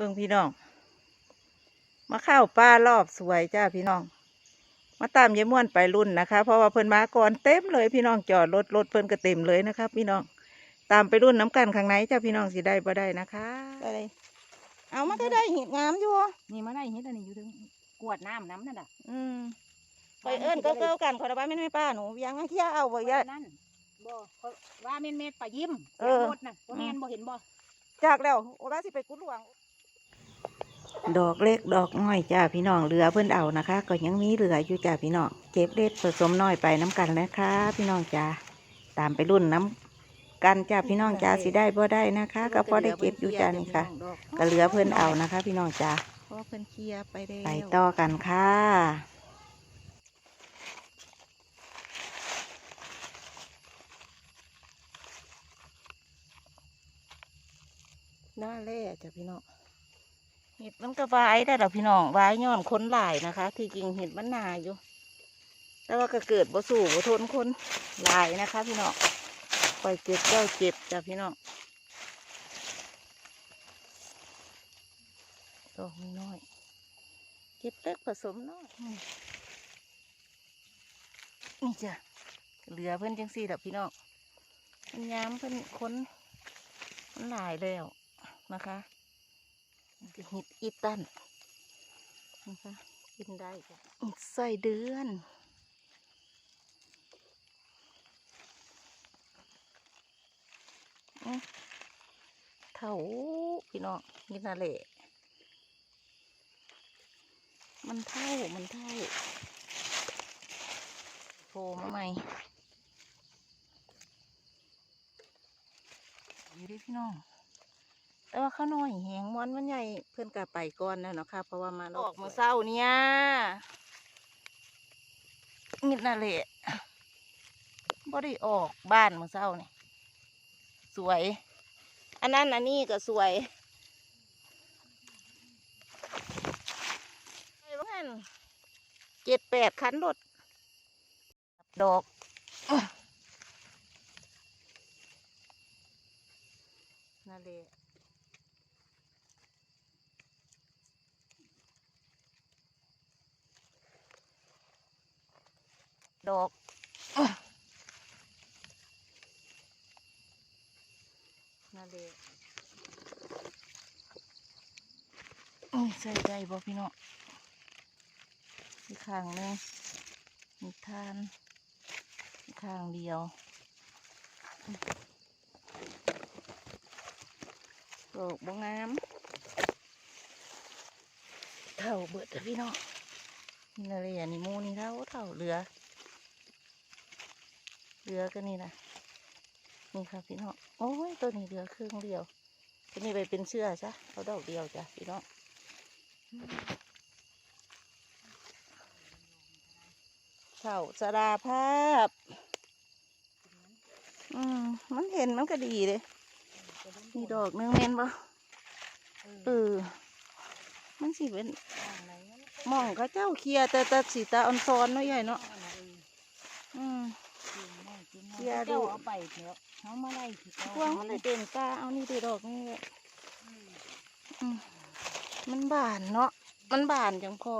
บิ่งพี่น้อง มาเข้าวป้ารอบสวยจ้าพี่น้อง มาตามยายม่วนไปรุ่นนะคะ เพราะว่าเพิ่นมาก่อนเต็มเลยพี่น้องจอดรถรถเพิ่นก็เต็มเลยนะคะพี่น้อง ตามไปรุ่นน้ำกันข้างในจ้าพี่น้องสิได้บ่ได้นะคะอะไรเอามาก็ได้เห็ดงามอยู่นี่มาได้เฮ็ดอันนี้อยู่ถึงกวดน้ำน้ำนั่นน่ะอืมไปเอิ้นก็เกิลกันขอรับไม่ไม่ป้าหนูยังเที่ยวเอาบ่ยะนั่นบ่เขาว่าแม่นแม่นปลายิ้มเออสียงหมดน่ะบ่แม่นบ่เห็นบ่จากแล้วโอ้ว่าสิไปกุดหลวง ดอกเล็กดอกน้อยจ้าพี่น้องเหลือเพิ่นเอานะคะ ก็ยังมีเหลืออยู่จ้าพี่น้องเก็บเล็ดผสมน้อยไปน้ำกันนะคะ พี่น้องจ้าตามไปรุ่นน้ำกันจ้าพี่น้องจ้าสิได้บ่ได้นะคะ ก็พอได้เก็บอยู่จ้านี่ค่ะ ก็เหลือเพิ่นเอานะคะ พี่น้องจ้าเพราะเพิ่นเคลียร์ไปได้ไปต่อกันค่ะหน้าแร่จ้ะพี่น้อง เห็ดมันก็วายได้ดอพี่น้องวายย้อนคนหลายนะคะ ที่จริงเห็ดมันหนาอยู่ แต่ว่าก็เกิดบ่สู่บ่ทนคนหลายนะคะ พี่น้องปล่อยเจ็บเจ้าเจ็บจ้ะพี่น้องดอกน้อยเก็บเล็กผสมน้อยนี่จ้ะเหลือเพื่อนจังสี่ดอกพี่น้องมันยามเพื่อนคนมันหลายแล้วนะคะ เห็ดอีตันนะคะกินได้จ้ะใส่เดือนอื้อเท่าพี่น้องนี่นั่นแหละมันเท่า มันเท่าโผล่มาใหม่อยู่ดิพี่น้อง แต่ว่าข้าวน้อยแหงมันมันใหญ่เพื่อนกลับไปก่อนแล้วเนาะค่ะ เพราะว่ามาออกมาเศร้าเนี่ยมิดนั่นแหละบ่ได้ออกบ้านมาเศร้านี่สวย อันนั้นอันนี้ก็สวยไอ้บ้านเจ็ดแปดคันรถดอกนั่นแหละ ดอกนั่นแหลยใส่ใจบ่พี่น้องอีกข้างหนึงมีกทานอีกข้างเดียวดอกบงงามเท่าเบิดเด้อพี่น้องนี่นั่นเลยอันนี้มูนี่เท่าเท่าเหลือ เหลือก็นี่นะนี่ค่ะพี่น้องโอ้ยตัวนี้เหลือครึ่งเดียวตัวนี้ไปเป็นเชื่อซะเอาดอกเดียวจ้ะพี่น้องเข่าสราภาพ อืมมันเห็นมันก็ดีเลยมีดอกหนึงเมนบ่เออมันสิเป็นหมองเขาเจ้าเคลียร์แต่แต่สีตาอ่อนซ้อนเนาะใหญ่เนาะอืมเค ลียร์ดูเจ้าเอาไปเถอะเขามาได้สิพวงมันเลยเต็มตาเอานี่เด็ดอกนี่แหละอืมมันบานเนาะมันบานจังพอ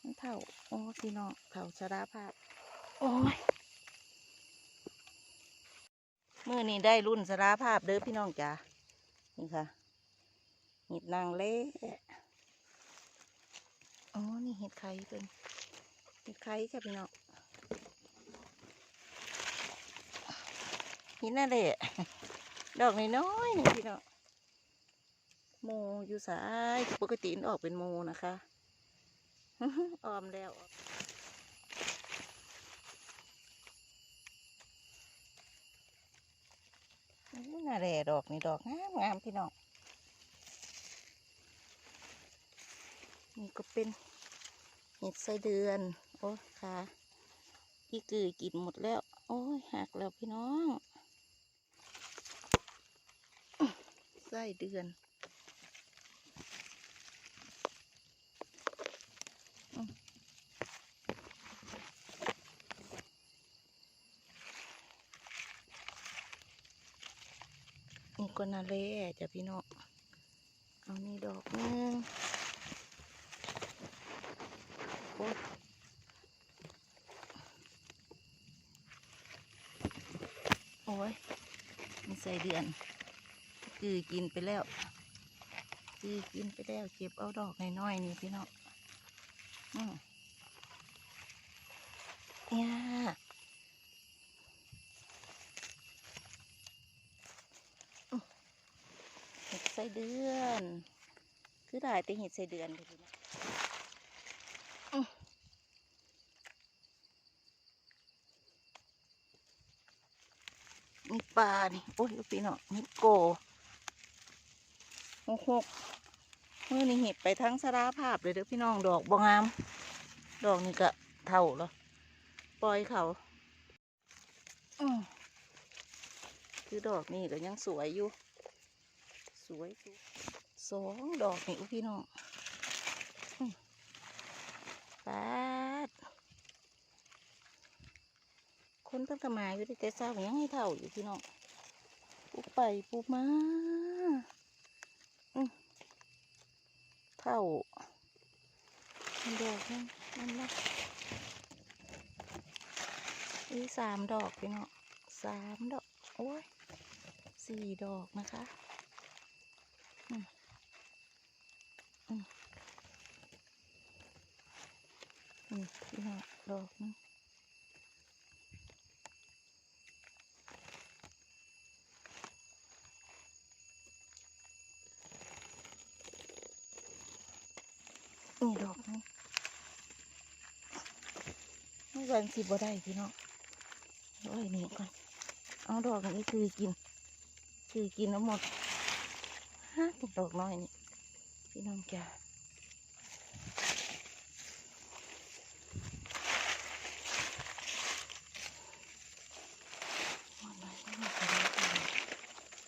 มันเท่าโอ้พี่น้องเท่าสารภาพ โอ้ยมือนี้ได้รุ่นสารภาพเด้อพี่น้องจ๋านี่ค่ะเห็ดนางเล่อ๋อนี่เห็ดไข่เป็นเห็ดไข่ค่ะพี่น้อง หินนั่นแหละดอกน้อยๆหนึ่งพี่น้องโมอยู่สายปกติออกเป็นโมนะคะออมแล้วน่าแหละดอกนี่ดอกงามงามพี่น้องนี่ก็เป็นเห็ดไส้เดือน โอ้ยค่ะอีกือกินหมดแล้ว โอ้ยหักแล้วพี่น้อง ไส้เดือนอืมนี่ก็นาเล่จ้ะพี่น้องเอานี่ดอกนึงโอ้โอ้ยมีใส่เดือน คือกินไปแล้วคือกินไปแล้วเก็บเอาดอกน้อยๆนี่พี่น้องอืมเนี่ยเห็ดใส่เดือน คือได้แต่เห็ดใส่เดือนเลยพี่น้องมีปลานี่โอ้ยพี่น้องนี่โก หกหกมื่อนี้เห็ดไปทั้งสาราภาพเลยเด้อพี่น้องดอกบงาม ดอกนี่ก็เท่าแล้วปล่อยเขาอืมคือดอกนี่ก็ยังสวยอยู่ สวยสองดอกนี่อุ๊พี่น้องแปดคนตั้งแต่มาอยู่ที่แต่เช้าก็ยังให้เท่าอยู่พี่น้องปูไปปูมา เท่าดอกนั่นนั่นนะอีสามดอกพี่เนาะสามดอก โอ้ยสี่ดอกนะคะอืมอืมอืมพี่เนาะดอกนึง นี่ดอกนึงเมื่อวันสิบ่ได้พี่เนาะเอาไว้นี่ก่อน เอาดอกนี้คือกิน คือกินแล้วหมดฮะดอกน้อยนี่พี่น้องจ้าดเลยไ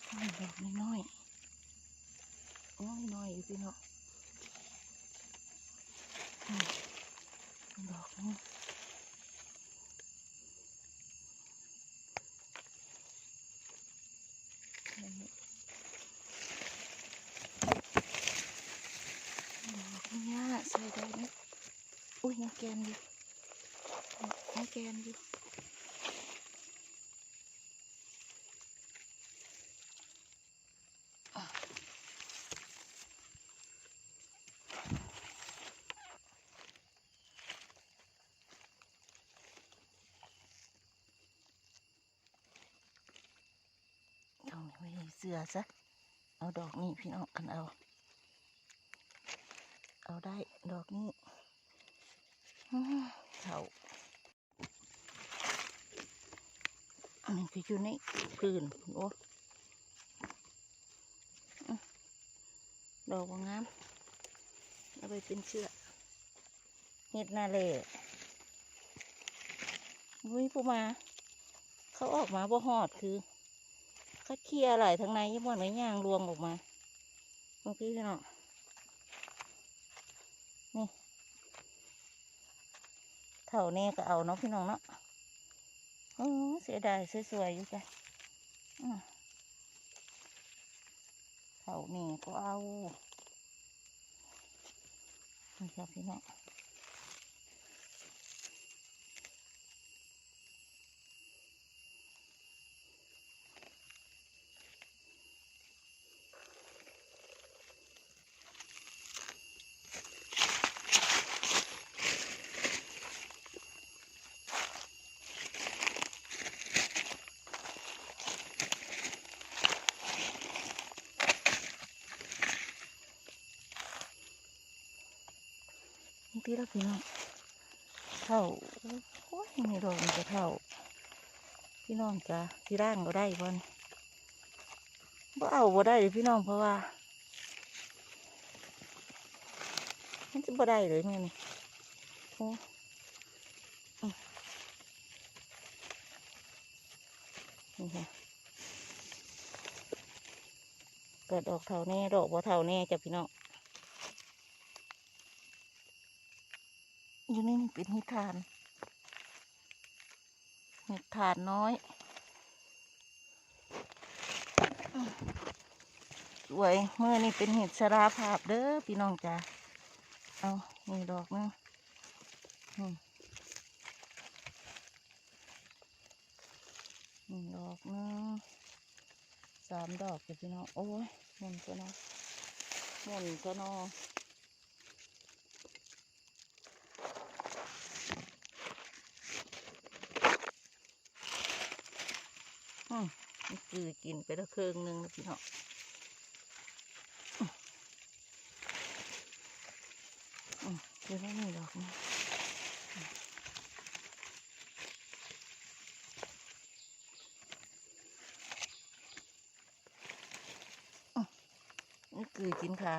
ม่มีอกน้อยโอ้ยน้อยอยู่พี่น้อง ดอกนี้ดอกนี้ใส่ได้นะอุ้ยยังแกนอยู่ยังแกนอยู่อะเอาไว้ เสือซะ เอาดอกนี้พี่น้องกันเอา เอาได้ดอกนี้อื้อเท่าอันนี้คืออยู่ในพื้นโอ้ดอกงามเอาไปเป็นเชือกเห็ดนาเล่วุ้ยผู้มา เขาออกมาบ่หอดคือ ขาเคียร์อะไรทั้งในยี่บ่อนไว้ย่างรวงออกมาเมื่อกี้พี่น้องนี่เท่านี้ก็เอาเนาะพี่น้องเนาะโอ้เสียดายสวยๆอยู่จ้ะเท่านี้ก็เอานี่ครับพี่น้อง นี่ที่เราพี่น้องเท่าโอ้ยนี่ดอกมันจะเท่า พี่น้องจะที่ร่างก็ได้บ่นบ่เอาบ่ได้เลยพี่น้องเพราะว่ามันจะบ่ได้เลยแม่นี่โอ้นี่ค่ะเกิดดอกเท่าแน่ดอกบ่เท่าแน่จ้ะพี่น้อง อยู่นี่ เป็นหิทานห็ดถาดน้อย สวยเมื่อนี่เป็นเห็ดชราภาพเด้อพี่น้องจ้าเอานี่ดอกนึงนี่ดอกนึงสามดอกจ้ะพี่น้อง โอ้ยหมุนก็นอหมุนก็นอ มนี่คือกินไปแล้วครึ่งนึงนะพี่น้องอืมเดี๋ยวไม่ดอกนะอืมนี่คือกินขา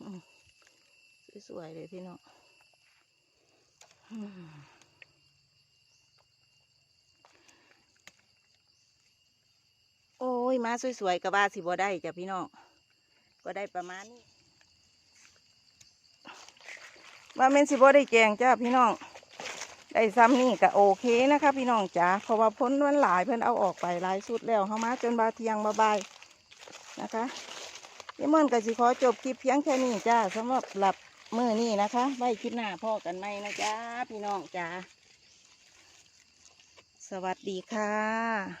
อืมสวยๆเลยพี่น้องอืมโอ้ ยมาสวยๆกับว่าสิบ่ได้จ้ะพี่น้องก็ได้ประมาณนี้ว่าเมนสิบ่ได้แกงจ้าพี่น้องได้ซ้ำนี่ก็โอเคนะคะ พี่น้องจ้าเพราะว่าพ้นมันหลายเพิ่นเอาออกไปหลายสุดแล้วเข้ามาจนบาเทียงบาบายนะคะพี่ม่อนก็สิขอจบคลิปเพียงแค่นี้จ้าสำหรับหลับมือนี่นะคะไว้คลิปหน้าพ่อกันไหมนะจ้าพี่น้องจ้าสวัสดีค่ะ